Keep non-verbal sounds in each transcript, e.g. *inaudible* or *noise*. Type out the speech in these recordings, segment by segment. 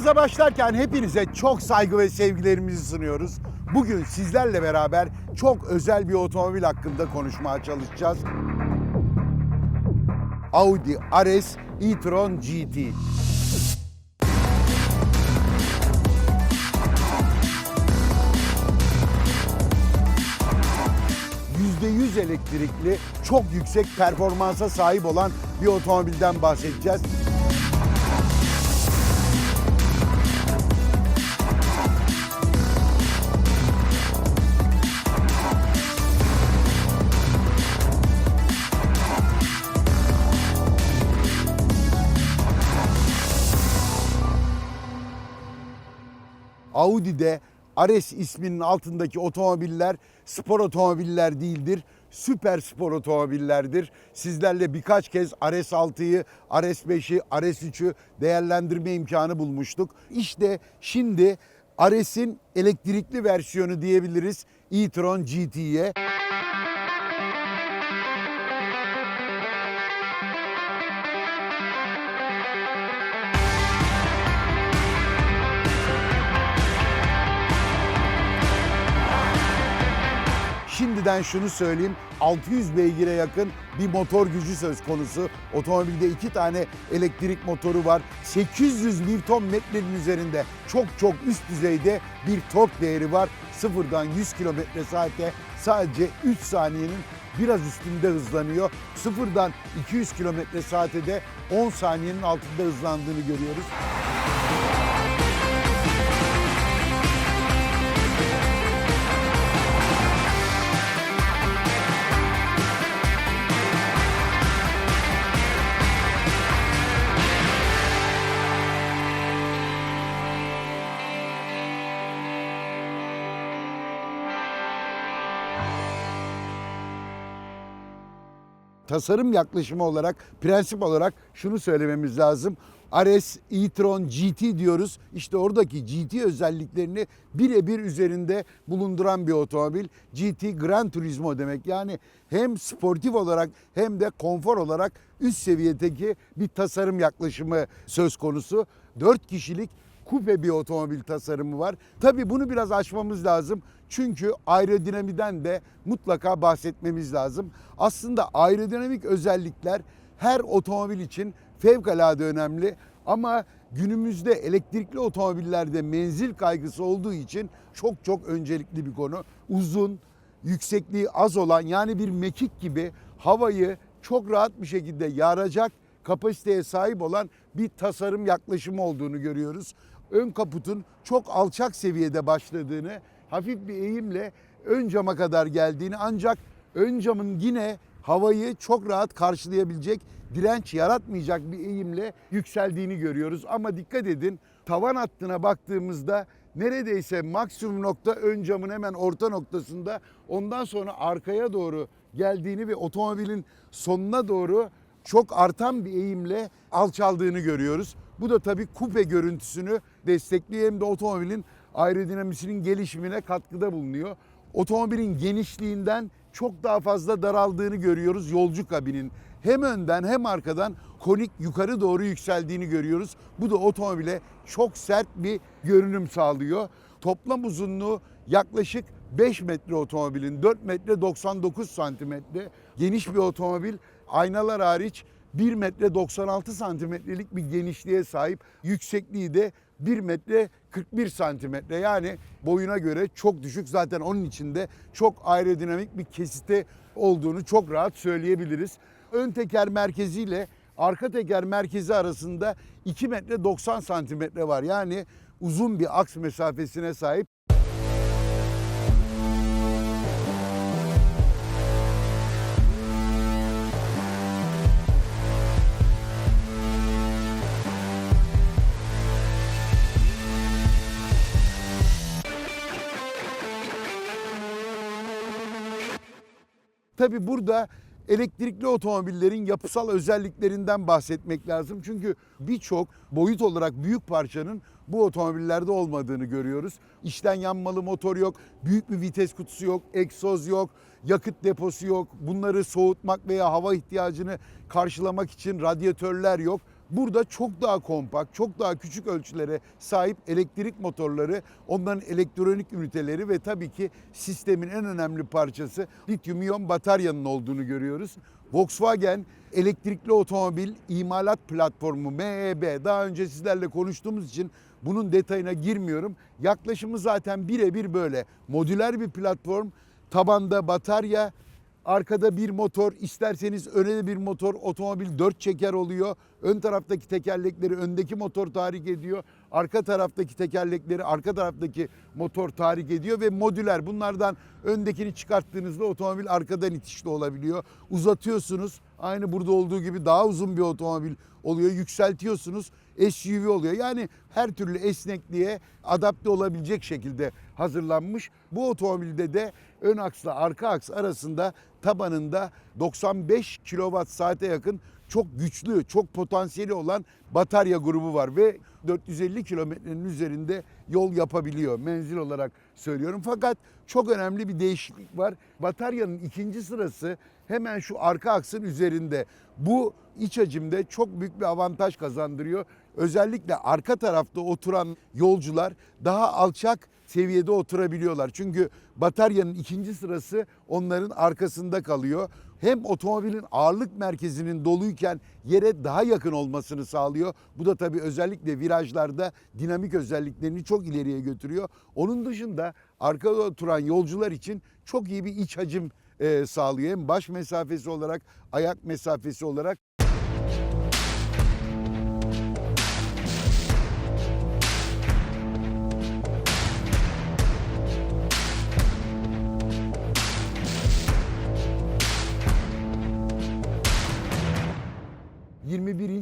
Programımıza başlarken hepinize çok saygı ve sevgilerimizi sunuyoruz. Bugün sizlerle beraber çok özel bir otomobil hakkında konuşmaya çalışacağız. Audi RS e-tron GT. %100 elektrikli, çok yüksek performansa sahip olan bir otomobilden bahsedeceğiz. Audi'de Ares isminin altındaki otomobiller spor otomobiller değildir. Süper spor otomobillerdir. Sizlerle birkaç kez Ares 6'yı, Ares 5'i, Ares 3'ü değerlendirme imkanı bulmuştuk. İşte şimdi Ares'in elektrikli versiyonu diyebiliriz e-tron GT'ye. Şimdiden şunu söyleyeyim. 600 beygire yakın bir motor gücü söz konusu. Otomobilde iki tane elektrik motoru var. 800 Newton metrenin üzerinde çok çok üst düzeyde bir tork değeri var. Sıfırdan 100 kilometre saate sadece 3 saniyenin biraz üstünde hızlanıyor. Sıfırdan 200 kilometre saate de 10 saniyenin altında hızlandığını görüyoruz. Tasarım yaklaşımı olarak, prensip olarak şunu söylememiz lazım. Ares e-tron GT diyoruz. İşte oradaki GT özelliklerini birebir üzerinde bulunduran bir otomobil. GT Gran Turismo demek. Yani hem sportif olarak hem de konfor olarak üst seviyedeki bir tasarım yaklaşımı söz konusu. 4 kişilik kupe bir otomobil tasarımı var. Tabii bunu biraz açmamız lazım. Çünkü aerodinamiden de mutlaka bahsetmemiz lazım. Aslında aerodinamik özellikler her otomobil için fevkalade önemli ama günümüzde elektrikli otomobillerde menzil kaygısı olduğu için çok çok öncelikli bir konu. Uzun, yüksekliği az olan yani bir mekik gibi havayı çok rahat bir şekilde yaracak kapasiteye sahip olan bir tasarım yaklaşımı olduğunu görüyoruz. Ön kaputun çok alçak seviyede başladığını, hafif bir eğimle ön cama kadar geldiğini ancak ön camın yine havayı çok rahat karşılayabilecek, direnç yaratmayacak bir eğimle yükseldiğini görüyoruz. Ama dikkat edin tavan hattına baktığımızda neredeyse maksimum nokta ön camın hemen orta noktasında ondan sonra arkaya doğru geldiğini ve otomobilin sonuna doğru çok artan bir eğimle alçaldığını görüyoruz. Bu da tabii kupe görüntüsünü destekliyor hem de otomobilin aerodinamisinin gelişimine katkıda bulunuyor. Otomobilin genişliğinden çok daha fazla daraldığını görüyoruz yolcu kabinin. Hem önden hem arkadan konik yukarı doğru yükseldiğini görüyoruz. Bu da otomobile çok sert bir görünüm sağlıyor. Toplam uzunluğu yaklaşık 5 metre otomobilin 4 metre 99 santimetre geniş bir otomobil aynalar hariç 1 metre 96 santimetrelik bir genişliğe sahip yüksekliği de 1 metre 41 santimetre yani boyuna göre çok düşük zaten onun içinde çok aerodinamik bir kesite olduğunu çok rahat söyleyebiliriz. Ön teker merkeziyle arka teker merkezi arasında 2 metre 90 santimetre var yani uzun bir aks mesafesine sahip. Tabi burada elektrikli otomobillerin yapısal özelliklerinden bahsetmek lazım. Çünkü birçok boyut olarak büyük parçanın bu otomobillerde olmadığını görüyoruz. İçten yanmalı motor yok, büyük bir vites kutusu yok, egzoz yok, yakıt deposu yok. Bunları soğutmak veya hava ihtiyacını karşılamak için radyatörler yok. Burada çok daha kompakt, çok daha küçük ölçülere sahip elektrik motorları, onların elektronik üniteleri ve tabii ki sistemin en önemli parçası lityum iyon bataryanın olduğunu görüyoruz. Volkswagen elektrikli otomobil imalat platformu MEB daha önce sizlerle konuştuğumuz için bunun detayına girmiyorum. Yaklaşımı zaten birebir böyle. Modüler bir platform, tabanda batarya, Arkada bir motor, isterseniz öne de bir motor, otomobil dört çeker oluyor. Ön taraftaki tekerlekleri öndeki motor tahrik ediyor. Arka taraftaki tekerlekleri arka taraftaki motor tahrik ediyor ve modüler. Bunlardan öndekini çıkarttığınızda otomobil arkadan itişli olabiliyor. Uzatıyorsunuz. Aynı burada olduğu gibi daha uzun bir otomobil oluyor. Yükseltiyorsunuz. SUV oluyor. Yani her türlü esnekliğe adapte olabilecek şekilde hazırlanmış. Bu otomobilde de ön aksla arka aks arasında tabanında 95 kilowatt saate yakın çok güçlü, çok potansiyeli olan batarya grubu var ve 450 kilometrenin üzerinde yol yapabiliyor menzil olarak söylüyorum. Fakat çok önemli bir değişiklik var. Bataryanın ikinci sırası hemen şu arka aksın üzerinde. Bu iç hacimde çok büyük bir avantaj kazandırıyor. Özellikle arka tarafta oturan yolcular daha alçak seviyede oturabiliyorlar. Çünkü bataryanın ikinci sırası onların arkasında kalıyor. Hem otomobilin ağırlık merkezinin doluyken yere daha yakın olmasını sağlıyor. Bu da tabii özellikle virajlarda dinamik özelliklerini çok ileriye götürüyor. Onun dışında arkada oturan yolcular için çok iyi bir iç hacim e, sağlıyor. Hem baş mesafesi olarak, ayak mesafesi olarak.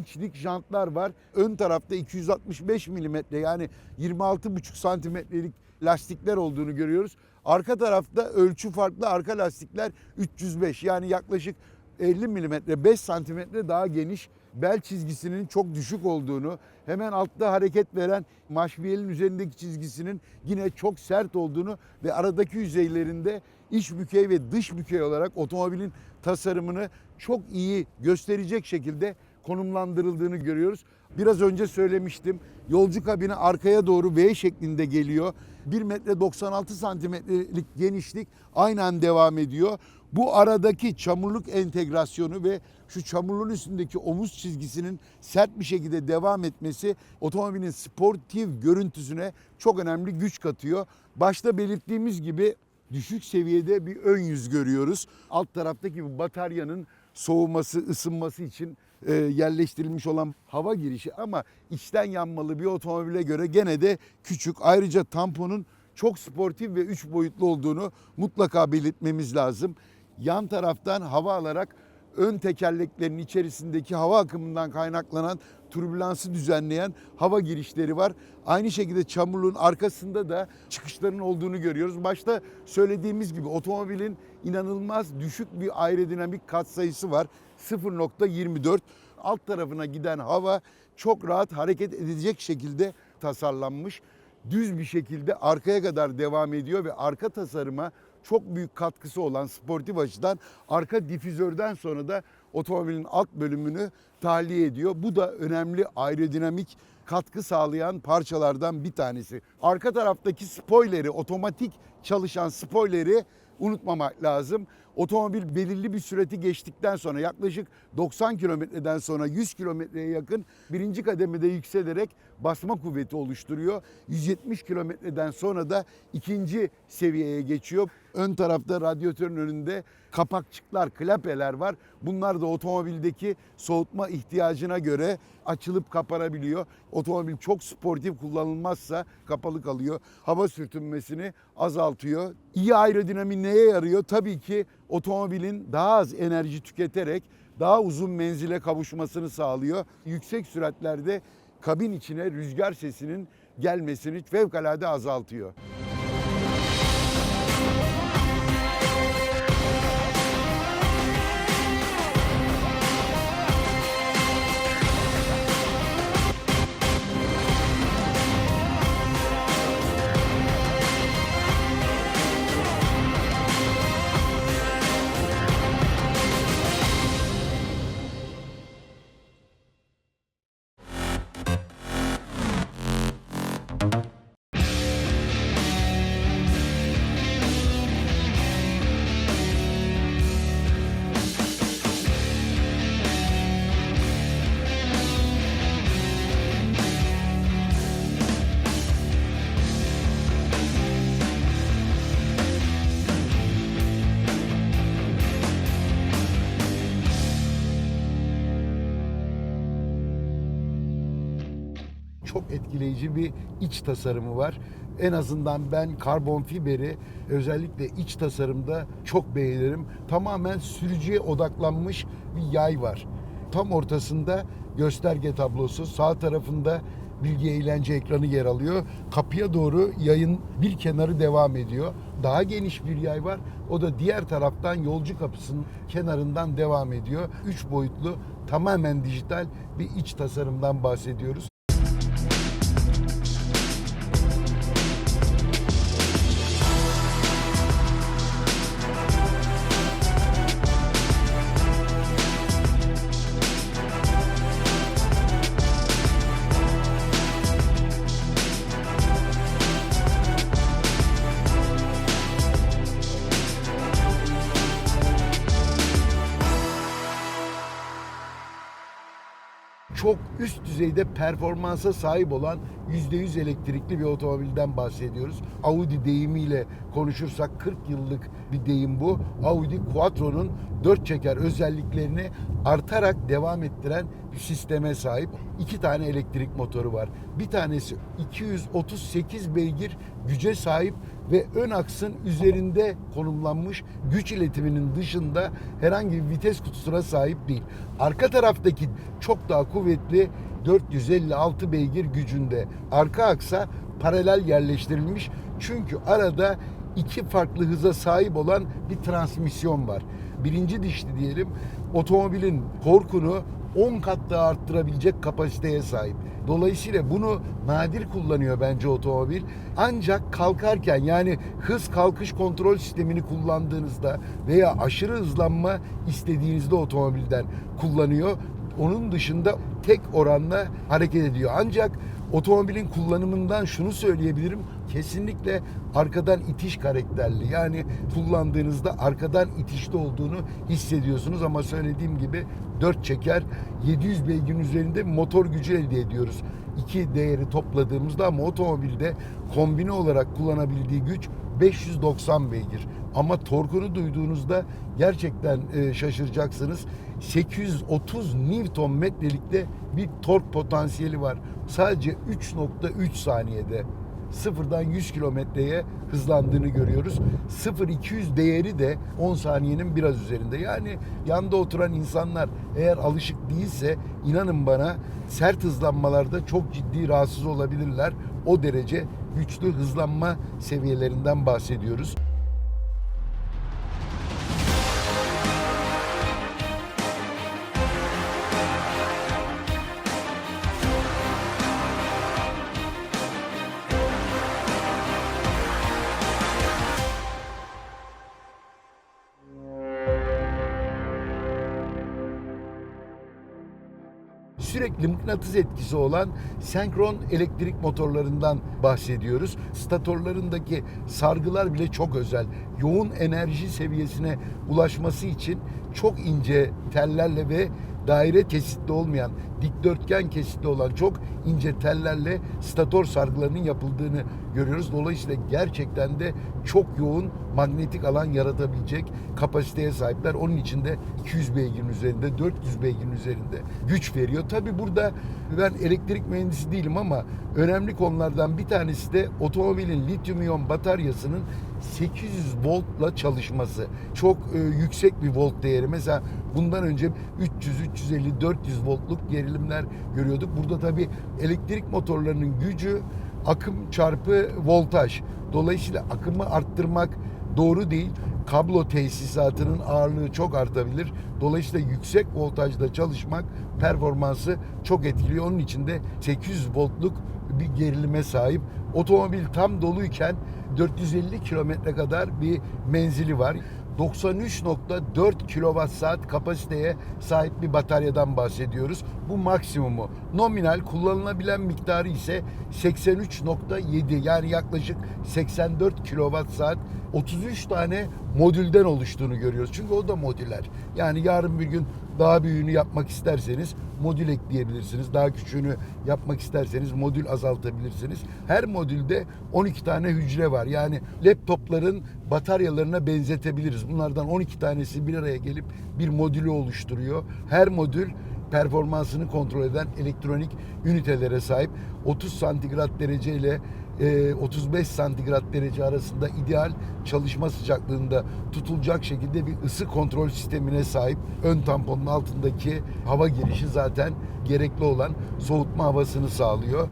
İnçlik jantlar var. Ön tarafta 265 milimetre yani 26,5 santimetrelik lastikler olduğunu görüyoruz. Arka tarafta ölçü farklı arka lastikler 305 yani yaklaşık 50 milimetre 5 santimetre daha geniş bel çizgisinin çok düşük olduğunu hemen altta hareket veren maşviyelin üzerindeki çizgisinin yine çok sert olduğunu ve aradaki yüzeylerinde iç bükey ve dış bükey olarak otomobilin tasarımını çok iyi gösterecek şekilde konumlandırıldığını görüyoruz. Biraz önce söylemiştim. Yolcu kabini arkaya doğru V şeklinde geliyor. 1 metre 96 santimetrelik genişlik aynen devam ediyor. Bu aradaki çamurluk entegrasyonu ve şu çamurluğun üstündeki omuz çizgisinin sert bir şekilde devam etmesi otomobilin sportif görüntüsüne çok önemli güç katıyor. Başta belirttiğimiz gibi düşük seviyede bir ön yüz görüyoruz. Alt taraftaki bu bataryanın soğuması, ısınması için e, yerleştirilmiş olan hava girişi ama içten yanmalı bir otomobile göre gene de küçük. Ayrıca tamponun çok sportif ve üç boyutlu olduğunu mutlaka belirtmemiz lazım. Yan taraftan hava alarak ön tekerleklerin içerisindeki hava akımından kaynaklanan türbülansı düzenleyen hava girişleri var. Aynı şekilde çamurluğun arkasında da çıkışların olduğunu görüyoruz. Başta söylediğimiz gibi otomobilin inanılmaz düşük bir aerodinamik katsayısı var. 0.24 alt tarafına giden hava çok rahat hareket edecek şekilde tasarlanmış. Düz bir şekilde arkaya kadar devam ediyor ve arka tasarıma çok büyük katkısı olan sportif açıdan arka difüzörden sonra da otomobilin alt bölümünü tahliye ediyor. Bu da önemli aerodinamik katkı sağlayan parçalardan bir tanesi. Arka taraftaki spoileri, otomatik çalışan spoileri unutmamak lazım. Otomobil belirli bir süreti geçtikten sonra yaklaşık 90 kilometreden sonra 100 kilometreye yakın birinci kademede yükselerek basma kuvveti oluşturuyor. 170 kilometreden sonra da ikinci seviyeye geçiyor. Ön tarafta radyatörün önünde kapakçıklar, klapeler var. Bunlar da otomobildeki soğutma ihtiyacına göre açılıp kapanabiliyor. Otomobil çok sportif kullanılmazsa kapalı kalıyor. Hava sürtünmesini azaltıyor. İyi aerodinami neye yarıyor? Tabii ki otomobilin daha az enerji tüketerek daha uzun menzile kavuşmasını sağlıyor. Yüksek süratlerde kabin içine rüzgar sesinin gelmesini fevkalade azaltıyor. Çok etkileyici bir iç tasarımı var. En azından ben karbon fiberi özellikle iç tasarımda çok beğenirim. Tamamen sürücüye odaklanmış bir yay var. Tam ortasında gösterge tablosu, sağ tarafında bilgi eğlence ekranı yer alıyor. Kapıya doğru yayın bir kenarı devam ediyor. Daha geniş bir yay var. O da diğer taraftan yolcu kapısının kenarından devam ediyor. Üç boyutlu tamamen dijital bir iç tasarımdan bahsediyoruz. Düzeyde performansa sahip olan %100 elektrikli bir otomobilden bahsediyoruz. Audi deyimiyle konuşursak 40 yıllık bir deyim bu. Audi Quattro'nun dört çeker özelliklerini artarak devam ettiren bir sisteme sahip. İki tane elektrik motoru var. Bir tanesi 238 beygir güce sahip ve ön aksın üzerinde konumlanmış güç iletiminin dışında herhangi bir vites kutusuna sahip değil. Arka taraftaki çok daha kuvvetli 456 beygir gücünde. Arka aksa paralel yerleştirilmiş. Çünkü arada iki farklı hıza sahip olan bir transmisyon var. Birinci dişli diyelim otomobilin korkunu 10 kat daha arttırabilecek kapasiteye sahip. Dolayısıyla bunu nadir kullanıyor bence otomobil. Ancak kalkarken yani hız kalkış kontrol sistemini kullandığınızda veya aşırı hızlanma istediğinizde otomobilden kullanıyor. Onun dışında tek oranla hareket ediyor. Ancak otomobilin kullanımından şunu söyleyebilirim. Kesinlikle arkadan itiş karakterli. Yani kullandığınızda arkadan itişte olduğunu hissediyorsunuz ama söylediğim gibi 4 çeker 700 beygirin üzerinde motor gücü elde ediyoruz. İki değeri topladığımızda ama otomobilde kombine olarak kullanabildiği güç 590 beygir. Ama torkunu duyduğunuzda gerçekten e, şaşıracaksınız. 830 Newton metrelikte bir tork potansiyeli var. Sadece 3.3 saniyede sıfırdan 100 kilometreye hızlandığını görüyoruz. 0-200 değeri de 10 saniyenin biraz üzerinde. Yani yanda oturan insanlar eğer alışık değilse inanın bana sert hızlanmalarda çok ciddi rahatsız olabilirler. O derece güçlü hızlanma seviyelerinden bahsediyoruz. Sürekli mıknatıs etkisi olan senkron elektrik motorlarından bahsediyoruz. Statorlarındaki sargılar bile çok özel. Yoğun enerji seviyesine ulaşması için çok ince tellerle ve daire kesitli olmayan, dikdörtgen kesitli olan çok ince tellerle stator sargılarının yapıldığını görüyoruz. Dolayısıyla gerçekten de çok yoğun manyetik alan yaratabilecek kapasiteye sahipler. Onun için de 200 beygirin üzerinde, 400 beygirin üzerinde güç veriyor. Tabi burada ben elektrik mühendisi değilim ama önemli konulardan bir tanesi de otomobilin lityum iyon bataryasının 800 voltla çalışması. Çok e, yüksek bir volt değeri. Mesela bundan önce 300, 350, 400 voltluk gerilimler görüyorduk. Burada tabi elektrik motorlarının gücü akım çarpı voltaj. Dolayısıyla akımı arttırmak doğru değil. Kablo tesisatının ağırlığı çok artabilir. Dolayısıyla yüksek voltajda çalışmak performansı çok etkiliyor. Onun için de 800 voltluk bir gerilime sahip. Otomobil tam doluyken 450 kilometre kadar bir menzili var. 93.4 kilowatt saat kapasiteye sahip bir bataryadan bahsediyoruz. Bu maksimumu. Nominal kullanılabilen miktarı ise 83.7 yani yaklaşık 84 kilowatt saat 33 tane modülden oluştuğunu görüyoruz. Çünkü o da modüler. Yani yarın bir gün daha büyüğünü yapmak isterseniz modül ekleyebilirsiniz. Daha küçüğünü yapmak isterseniz modül azaltabilirsiniz. Her modülde 12 tane hücre var. Yani laptopların bataryalarına benzetebiliriz. Bunlardan 12 tanesi bir araya gelip bir modülü oluşturuyor. Her modül performansını kontrol eden elektronik ünitelere sahip. 30 santigrat derece ile e, 35 santigrat derece arasında ideal çalışma sıcaklığında tutulacak şekilde bir ısı kontrol sistemine sahip. Ön tamponun altındaki hava girişi zaten gerekli olan soğutma havasını sağlıyor.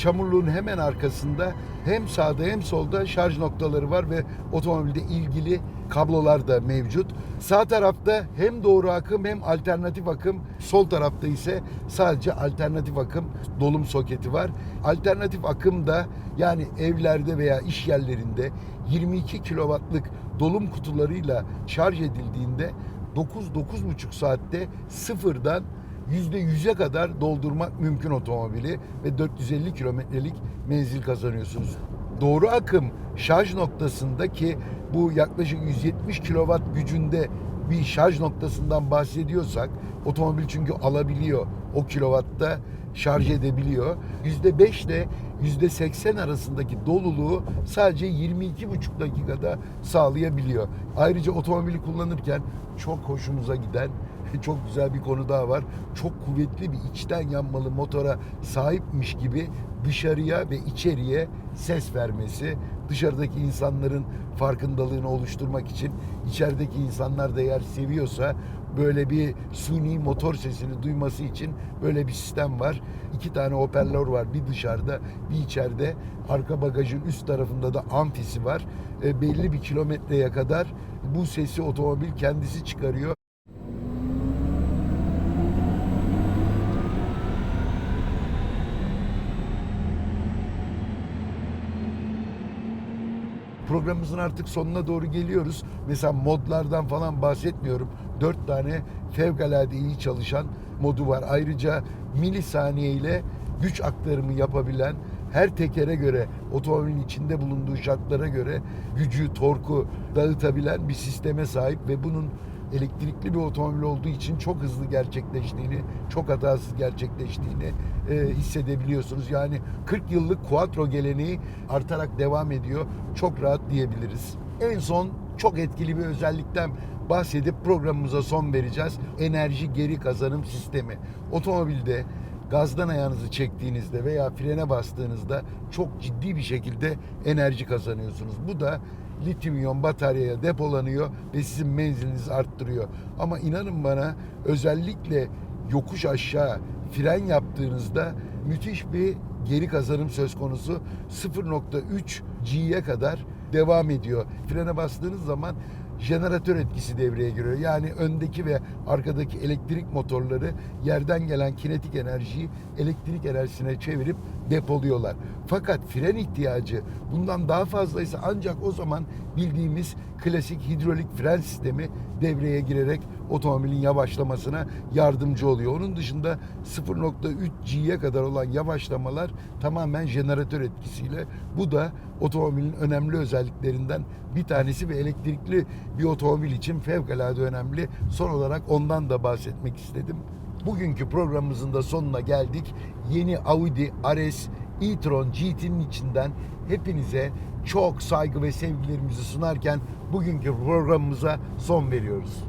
Çamurluğun hemen arkasında hem sağda hem solda şarj noktaları var ve otomobilde ilgili kablolar da mevcut. Sağ tarafta hem doğru akım hem alternatif akım, sol tarafta ise sadece alternatif akım dolum soketi var. Alternatif akım da yani evlerde veya iş yerlerinde 22 kilowattlık dolum kutularıyla şarj edildiğinde 9-9,5 saatte sıfırdan %100'e kadar doldurmak mümkün otomobili ve 450 kilometrelik menzil kazanıyorsunuz. Doğru akım şarj noktasındaki bu yaklaşık 170 kilowatt gücünde bir şarj noktasından bahsediyorsak otomobil çünkü alabiliyor o kilowatta şarj edebiliyor. %5 ile %80 arasındaki doluluğu sadece 22,5 dakikada sağlayabiliyor. Ayrıca otomobili kullanırken çok hoşumuza giden *laughs* çok güzel bir konu daha var. Çok kuvvetli bir içten yanmalı motora sahipmiş gibi dışarıya ve içeriye ses vermesi, dışarıdaki insanların farkındalığını oluşturmak için içerideki insanlar da eğer seviyorsa böyle bir suni motor sesini duyması için böyle bir sistem var. İki tane hoparlör var. Bir dışarıda, bir içeride. Arka bagajın üst tarafında da amfisi var. E, belli bir kilometreye kadar bu sesi otomobil kendisi çıkarıyor. Programımızın artık sonuna doğru geliyoruz. Mesela modlardan falan bahsetmiyorum. Dört tane fevkalade iyi çalışan modu var. Ayrıca milisaniye ile güç aktarımı yapabilen her tekere göre otomobilin içinde bulunduğu şartlara göre gücü, torku dağıtabilen bir sisteme sahip ve bunun elektrikli bir otomobil olduğu için çok hızlı gerçekleştiğini, çok hatasız gerçekleştiğini e, hissedebiliyorsunuz. Yani 40 yıllık Quattro geleneği artarak devam ediyor. Çok rahat diyebiliriz. En son çok etkili bir özellikten bahsedip programımıza son vereceğiz. Enerji geri kazanım sistemi. Otomobilde gazdan ayağınızı çektiğinizde veya frene bastığınızda çok ciddi bir şekilde enerji kazanıyorsunuz. Bu da lityum iyon bataryaya depolanıyor ve sizin menzilinizi arttırıyor. Ama inanın bana özellikle yokuş aşağı fren yaptığınızda müthiş bir geri kazanım söz konusu. 0.3 G'ye kadar devam ediyor. Frene bastığınız zaman jeneratör etkisi devreye giriyor. Yani öndeki ve arkadaki elektrik motorları yerden gelen kinetik enerjiyi elektrik enerjisine çevirip depoluyorlar. Fakat fren ihtiyacı bundan daha fazlaysa ancak o zaman bildiğimiz klasik hidrolik fren sistemi devreye girerek otomobilin yavaşlamasına yardımcı oluyor. Onun dışında 0.3 G'ye kadar olan yavaşlamalar tamamen jeneratör etkisiyle. Bu da otomobilin önemli özelliklerinden bir tanesi ve elektrikli bir otomobil için fevkalade önemli. Son olarak ondan da bahsetmek istedim. Bugünkü programımızın da sonuna geldik. Yeni Audi RS e-tron GT'nin içinden hepinize çok saygı ve sevgilerimizi sunarken bugünkü programımıza son veriyoruz.